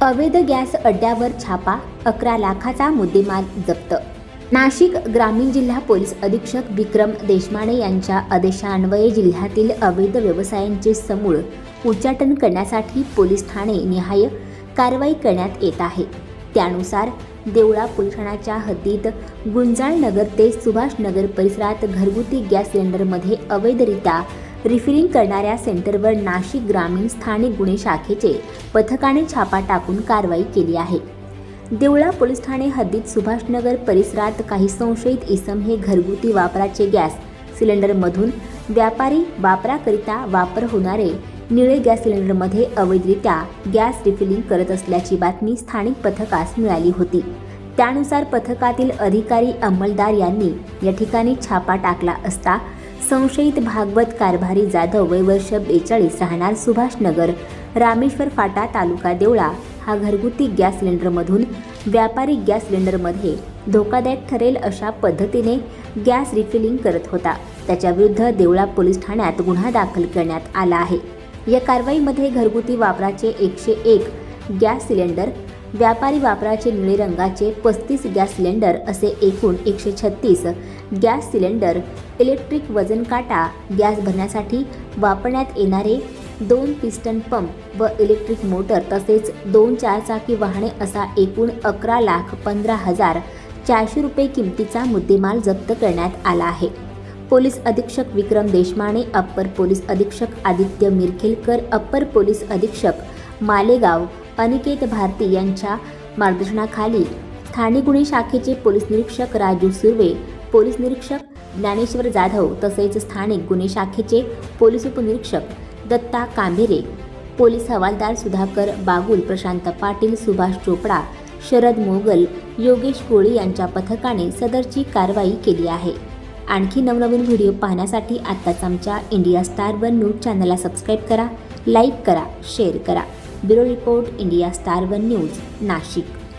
अवैध गॅस अड्ड्यावर छापा अकरा लाखाचा मुद्देमाल जप्त. नाशिक ग्रामीण जिल्हा पोलीस अधीक्षक विक्रम देशमाने यांच्या आदेशान्वये जिल्ह्यातील अवैध व्यवसायांचे समूळ उच्चाटन करण्यासाठी पोलीस ठाणे निहाय कारवाई करण्यात येत आहे. त्यानुसार देवळा पोलीस ठाण्याच्या हद्दीत गुंजाळ नगर ते सुभाष नगर परिसरात घरगुती गॅस सिलेंडरमध्ये अवैधरित्या रिफिलिंग करणाऱ्या सेंटरवर नाशिक ग्रामीण स्थानिक गुन्हे शाखेचे पथकाने छापा टाकून कारवाई केली आहे. देवळा पोलीस ठाणे हद्दीत सुभाषनगर परिसरात काही संशयित इसम हे घरगुती वापराचे गॅस सिलेंडरमधून व्यापारी वापराकरिता वापर होणारे निळे गॅस सिलेंडरमध्ये अवैधरित्या गॅस रिफिलिंग करत असल्याची बातमी स्थानिक पथकास मिळाली होती. त्यानुसार पथकातील अधिकारी अंमलदार यांनी या ठिकाणी छापा टाकला असता संशयित भागवत कारभारी जाधव वय वर्ष बेचाळीस राहणार सुभाषनगर रामेश्वर फाटा तालुका देवळा. हा घरगुती गॅस सिलेंडरमधून व्यापारी गॅस सिलेंडरमध्ये धोकादायक ठरेल अशा पद्धतीने गॅस रिफिलिंग करत होता. त्याच्याविरुद्ध देवळा पोलीस ठाण्यात गुन्हा दाखल करण्यात आला आहे. या कारवाईमध्ये घरगुती वापराचे एकशे एक गॅस सिलेंडर व्यापारी वापराचे निळे रंगाचे पस्तीस गॅस सिलेंडर असे एकूण एकशे छत्तीस गॅस सिलेंडर इलेक्ट्रिक वजन काटा गॅस भरण्यासाठी वापरण्यात येणारे दोन पिस्टन पंप व इलेक्ट्रिक मोटर तसेच दोन चारचाकी वाहने असा एकूण अकरा लाख पंधरा हजार चारशे रुपये किमतीचा मुद्देमाल जप्त करण्यात आला आहे. पोलीस अधीक्षक विक्रम देशमाने अप्पर पोलीस अधीक्षक आदित्य मिरखेलकर अप्पर पोलीस अधीक्षक मालेगाव अनिकेत भारती यांच्या मार्गदर्शनाखाली स्थानिक गुन्हे शाखेचे पोलीस निरीक्षक राजू सुर्वे पोलीस निरीक्षक ज्ञानेश्वर जाधव तसेच स्थानिक गुन्हे शाखेचे पोलीस उपनिरीक्षक दत्ता कांभेरे पोलीस हवालदार सुधाकर बागुल प्रशांत पाटील सुभाष चोपडा शरद मोगल योगेश कोळी यांच्या पथकाने सदरची कारवाई केली आहे. आणखी नवनवीन व्हिडिओ पाहण्यासाठी आत्ताच आमच्या इंडिया स्टार वन न्यूज चॅनलला सबस्क्राईब करा लाईक करा शेअर करा. Bureau report India Star One News Nashik.